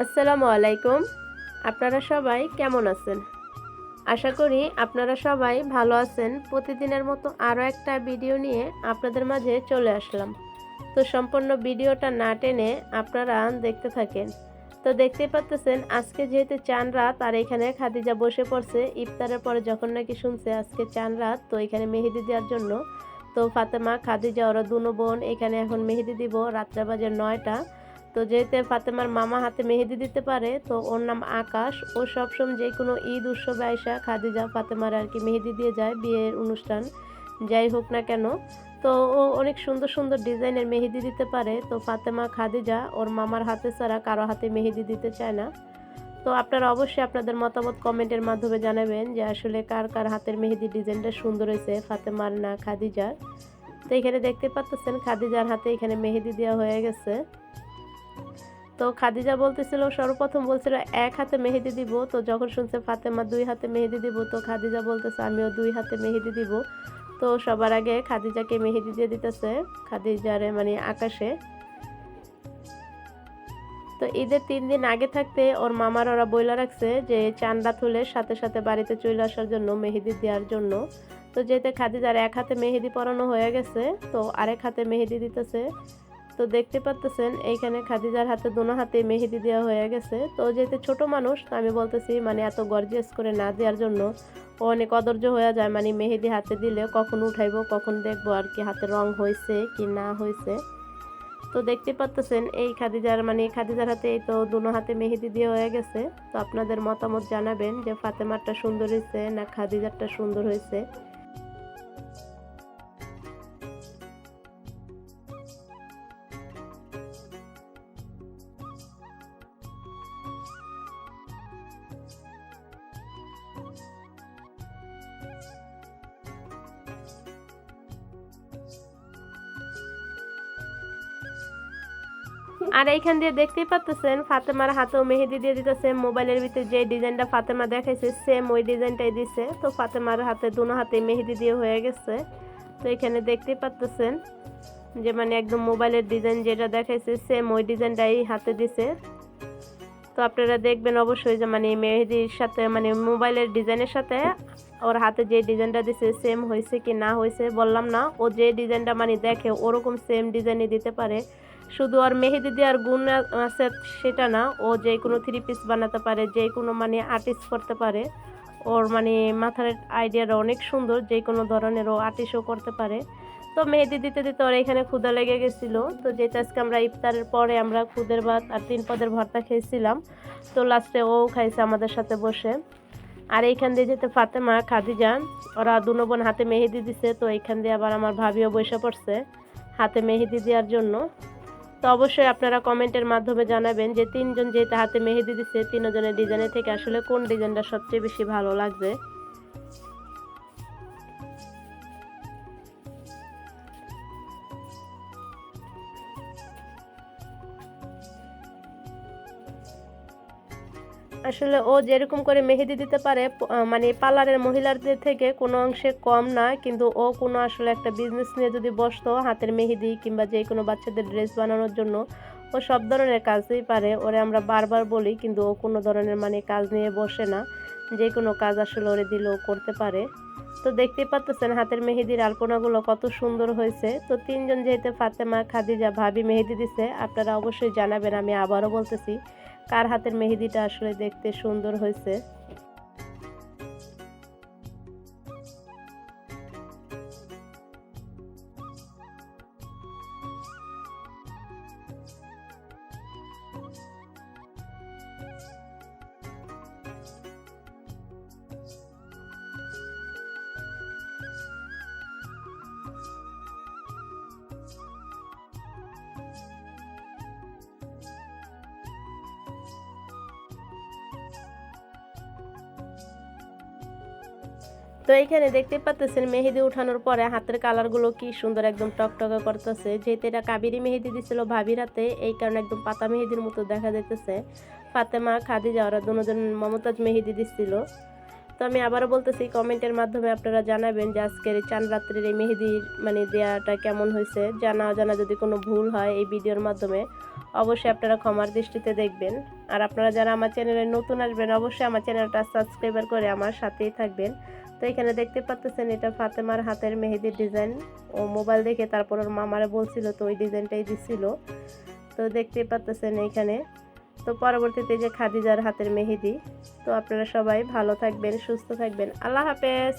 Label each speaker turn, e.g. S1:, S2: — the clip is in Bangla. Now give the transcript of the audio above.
S1: আসসালামু আলাইকুম। আপনারা সবাই কেমন আছেন? আশা করি আপনারা সবাই ভালো আছেন। প্রতিদিনের মতো আরও একটা ভিডিও নিয়ে আপনাদের মাঝে চলে আসলাম। তো সম্পূর্ণ ভিডিওটা না টেনে আপনারা দেখতে থাকেন। তো দেখতেই পাচ্তেছেন, আজকে যেহেতু চান রাত, আর এখানে খাদিজা বসে পড়ছে। ইফতারের পরে যখন নাকি শুনছে আজকে চান রাত, তো এখানে মেহেদি দেওয়ার জন্য। তো ফাতেমা, খাদিজা, ওরা দুনো বোন, এখানে এখন মেহেদি দিব। রাত্রে বাজে নয়টা। তো যেহেতু ফাতেমার মামা হাতে মেহেদি দিতে পারে, তো ওর নাম আকাশ। ও সবসময় যে কোনো ঈদ, উৎসবে আয়সা খাদিজা ফাতেমার আর কি মেহেদি দিয়ে যায় বিয়ের অনুষ্ঠান, যাই হোক না কেন। তো ও অনেক সুন্দর সুন্দর ডিজাইনের মেহেদি দিতে পারে। তো ফাতেমা, খাদিজা ওর মামার হাতে ছাড়া কারও হাতে মেহেদি দিতে চায় না। তো আপনারা অবশ্যই আপনাদের মতামত কমেন্টের মাধ্যমে জানাবেন যে আসলে কার কার হাতের মেহেদি ডিজাইনটা সুন্দর হয়েছে, ফাতেমার না খাদিজার। তো এখানে দেখতে পাচ্ছেন, খাদিজার হাতে এখানে মেহেদি দেওয়া হয়ে গেছে। তো খাদিজা বলতেছিল, সর্বপ্রথম বলছিল, এক হাতে মেহেদি দিব। তো যখন শুনছে ফাতেমা, দুই হাতে মেহেদি দিব। তো খাদিজা বলতেছে, আমিও দুই হাতে মেহেদি দিব। তো সবার আগে খাদিজাকে মেহেদি দিয়ে দিতেছে, খাদিজারে মানে আকাশে। তো ঈদের তিন দিন আগে থাকতে ওর মামার ওরা বইলা রাখছে যে চান্দা তুলে সাথে সাথে বাড়িতে চলে আসার জন্য মেহেদি দেওয়ার জন্য। তো যেতে খাদিজার এক হাতে মেহেদি পরানো হয়ে গেছে, তো আরেক হাতে মেহেদি দিতেছে। তো দেখতে পাচ্তেছেন এইখানে খাদিজার হাতে, দোনো হাতে মেহেদি দেওয়া হয়ে গেছে। তো যেহেতু ছোট মানুষ, আমি বলতেছি মানে এত গর্জিয়াস করে না দেওয়ার জন্য অনেক অদর্য হয়ে যায় মানে মেহেদি হাতে দিলে কখন উঠাইবো, কখন দেখব আর কি হাতে রং হয়েছে কি না হয়েছে তো দেখতে পাচ্তেছেন এই খাদিজার মানে খাদিজার হাতে এই তো দুনো হাতে মেহেদি দিয়ে হয়ে গেছে। তো আপনাদের মতামত জানাবেন যে ফাতেমারটা সুন্দর হয়েছে না খাদিজারটা সুন্দর হয়েছে আর এইখান দিয়ে দেখতেই পাচ্তেছেন ফাতেমার হাতেও মেহেদি দিয়ে দিতেছে, মোবাইলের ভিতরে যে ডিজাইনটা ফাতেমা দেখাইছে সেম ওই ডিজাইনটাই দিছে। তো ফাতেমার হাতে, দুনো হাতে মেহেদি দিয়ে হয়ে গেছে। তো এখানে দেখতেই পাচ্তেছেন যে মানে একদম মোবাইলের ডিজাইন যেটা দেখাইছে সেম ওই ডিজাইনটাই হাতে দিছে। তো আপনারা দেখবেন অবশ্যই যে মানে মেহেদির সাথে মানে মোবাইলের ডিজাইনের সাথে ওর হাতে যে ডিজাইনটা দিছে সেম হয়েছে কি না হয়েছে বললাম না। ও যে ডিজাইনটা মানে দেখে, ওরকম সেম ডিজাইনই দিতে পারে। শুধু আর মেহেদি দেওয়ার গুণ আছে সেটা না। ও যে কোনো থ্রি পিস বানাতে পারে, যে কোনো মানে আর্টিস্ট করতে পারে। ওর মানে মাথার আইডিয়াটা অনেক সুন্দর, যে কোনো ধরনের ও আর্টিস্টও করতে পারে। তো মেহেদি দিতে দিতে ওর এখানে ক্ষুদা লেগে গেছিল। তো যেটা আজকে আমরা ইফতারের পরে আমরা খুদের ভাত আর তিন পদের ভর্তা খেয়েছিলাম, তো লাস্টে ও খাইছে আমাদের সাথে বসে। আর এইখান দিয়ে যেতে ফাতেমা, খাদিজা, ওরা দুনো বোন হাতে মেহেদি দিছে, তো এইখান দিয়ে আবার আমার ভাবিও বসে পড়ছে হাতে মেহেদি দেওয়ার জন্য। তো অবশ্যই আপনারা কমেন্টের মাধ্যমে জানাবেন যে তিনজন যেটা হাতে মেহেদি দিচ্ছে তিনজনের ডিজাইনের থেকে আসলে কোন ডিজাইনটা সবচেয়ে বেশি ভালো লাগবে আসলে ও যেরকম করে মেহেদি দিতে পারে মানে পার্লারের মহিলাদের থেকে কোনো অংশে কম না, কিন্তু ও কোনো আসলে একটা বিজনেস নিয়ে যদি বসতো, হাতের মেহেদি কিংবা যে কোনো বাচ্চাদের ড্রেস বানানোর জন্য, ও সব ধরনের কাজই পারে। ওরে আমরা বারবার বলি, কিন্তু ও কোনো ধরনের মানে কাজ নিয়ে বসে না। যে কোনো কাজ আসলে ওরে দিলেও করতে পারে। তো দেখতেই পাচ্ছেন হাতের মেহেদির আলপনাগুলো কত সুন্দর হয়েছে। তো তিনজন যেহেতু ফাতেমা, খাদিজা, ভাবি মেহেদি দিছে, আপনারা অবশ্যই জানাবেন, আমি আবারও বলতেছি। কার হাতের মেহেদিটা আসলে দেখতে সুন্দর হয়েছে। তো এইখানে দেখতে পাচ্ছেন মেহেদি উঠানোর পরে হাতের কালারগুলো কি সুন্দর একদম টকটকে করতেছে। যেহেতু এটা কাবেরি মেহেদি দিছিল ভাবির হাতে, এই কারণে একদম পাতা মেহেদির মতো দেখা যাইতেছে। ফাতেমা, খাদিজা, ওরা দুজন মমতাজ মেহেদি দিছিল। তো আমি আবারও বলতেছি, কমেন্টের মাধ্যমে আপনারা জানাবেন যে আজকের চান রাত্রির এই মেহেদির মানে দেয়াটা কেমন হয়েছে। জানা অজানা যদি কোনো ভুল হয় এই ভিডিওর মাধ্যমে, অবশ্যই আপনারা ক্ষমার দৃষ্টিতে দেখবেন। আর আপনারা যারা আমার চ্যানেলে নতুন আসবেন, অবশ্যই আমার চ্যানেলটা সাবস্ক্রাইবার করে আমার সাথেই থাকবেন। তো এখানে দেখতে পাচ্ছেন এটা ফাতেমার হাতের মেহেদির ডিজাইন। ও মোবাইল দেখে তারপর ওর মামারে বলছিল, তো ওই ডিজাইনটাই দিছিল। তো দেখতে পাচ্ছেন এইখানে তো পরবর্তীতে যে খাদিজার হাতের মেহেদি। তো আপনারা সবাই ভালো থাকবেন, সুস্থ থাকবেন। আল্লাহ হাফেজ।